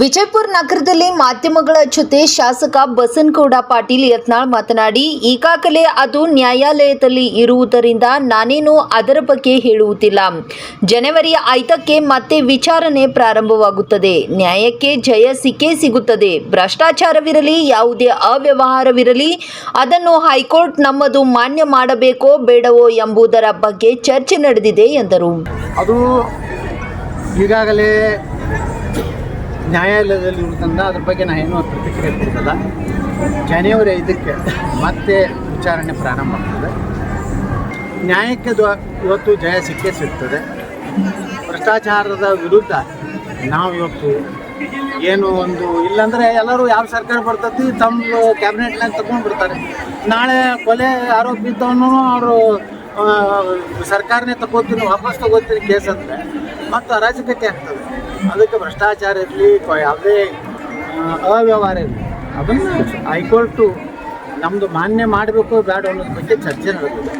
ವಿಜಯಪುರ ನಗರದಲ್ಲಿ ಮಾಧ್ಯಮಗಳ ಜೊತೆ ಶಾಸಕ ಬಸನಗೌಡ ಪಾಟೀಲ್ ಯತ್ನಾಳ್ ಮಾತನಾಡಿ, ಈಗಾಗಲೇ ಅದು ನ್ಯಾಯಾಲಯದಲ್ಲಿ ಇರುವುದರಿಂದ ನಾನೇನು ಅದರ ಬಗ್ಗೆ ಹೇಳುವುದಿಲ್ಲ. ಜನವರಿ ಐದಕ್ಕೆ ಮತ್ತೆ ವಿಚಾರಣೆ ಪ್ರಾರಂಭವಾಗುತ್ತದೆ. ನ್ಯಾಯಕ್ಕೆ ಜಯ ಸಿಕ್ಕೇ ಸಿಗುತ್ತದೆ. ಭ್ರಷ್ಟಾಚಾರವಿರಲಿ, ಯಾವುದೇ ಅವ್ಯವಹಾರವಿರಲಿ, ಅದನ್ನು ಹೈಕೋರ್ಟ್ ನಮ್ಮದು ಮಾನ್ಯ ಮಾಡಬೇಕೋ ಬೇಡವೋ ಎಂಬುದರ ಬಗ್ಗೆ ಚರ್ಚೆ ನಡೆದಿದೆ ಎಂದರು. ಅದು ಈಗಾಗಲೇ ನ್ಯಾಯಾಲಯದಲ್ಲಿ ಇರುವುದರಿಂದ ಅದ್ರ ಬಗ್ಗೆ ನಾನು ಏನೂ ಪ್ರತಿಕ್ರಿಯೆ ಕೊಡೋದಿಲ್ಲ ಜನವರಿ ಐದಕ್ಕೆ ಮತ್ತೆ ವಿಚಾರಣೆ ಪ್ರಾರಂಭ ಆಗ್ತದೆ. ನ್ಯಾಯಕ್ಕೆ ಇವತ್ತು ಜಯ ಸಿಕ್ಕೇ ಸಿಗ್ತದೆ. ಭ್ರಷ್ಟಾಚಾರದ ವಿರುದ್ಧ ನಾವು ಇವತ್ತು ಏನು ಒಂದು ಇಲ್ಲಾಂದರೆ ಎಲ್ಲರೂ ಯಾವ ಸರ್ಕಾರ ಬರ್ತೈತಿ ತಮ್ಮದು ಕ್ಯಾಬಿನೆಟ್ನಾಗ ತಗೊಂಡು ಬಿಡ್ತಾರೆ. ನಾಳೆ ಕೊಲೆ ಆರೋಪಿ ಇದ್ದವನು ಅವರು ಸರ್ಕಾರನೇ ತಗೋತೀನಿ, ವಾಪಸ್ ತಗೋತೀನಿ ಕೇಸ್ ಅಂದರೆ, ಮತ್ತು ಅರಾಜಕತೆ ಆಗ್ತದೆ. ಅದಕ್ಕೆ ಭ್ರಷ್ಟಾಚಾರ ಇರಲಿ ಯಾವುದೇ ಅವ್ಯವಹಾರ ಇರಲಿ, ಅದನ್ನು ಹೈಕೋರ್ಟು ನಮ್ಮದು ಮಾನ್ಯ ಮಾಡಬೇಕು ಬೇಡ ಅನ್ನೋದ್ರ ಬಗ್ಗೆ ಚರ್ಚೆ ನಡೆದಿದೆ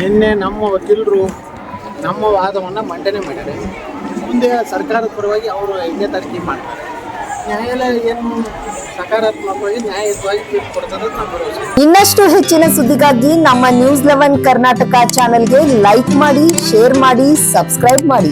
ನಿನ್ನೆ ನಮ್ಮ ವಕೀಲರು ನಮ್ಮ ವಾದವನ್ನು ಮಂಡನೆ ಮಾಡಿದ್ದಾರೆ. ಮುಂದೆ ಸರ್ಕಾರದ ಪರವಾಗಿ ಅವರು ಹೆಂಗೆ ತರ್ಕಿ ಮಾಡ್ತಾರೆ. ನ್ಯಾಯಾಲಯ ಏನು ಸಕಾರಾತ್ಮಕವಾಗಿ ಇನ್ನಷ್ಟು ಹೆಚ್ಚಿನ ಸುದ್ದಿಗಾಗಿ ನಮ್ಮ ನ್ಯೂಸ್ ಲೆವೆನ್ ಕರ್ನಾಟಕ ಚಾನೆಲ್ಗೆ ಲೈಕ್ ಮಾಡಿ, ಶೇರ್ ಮಾಡಿ, ಸಬ್ಸ್ಕ್ರೈಬ್ ಮಾಡಿ.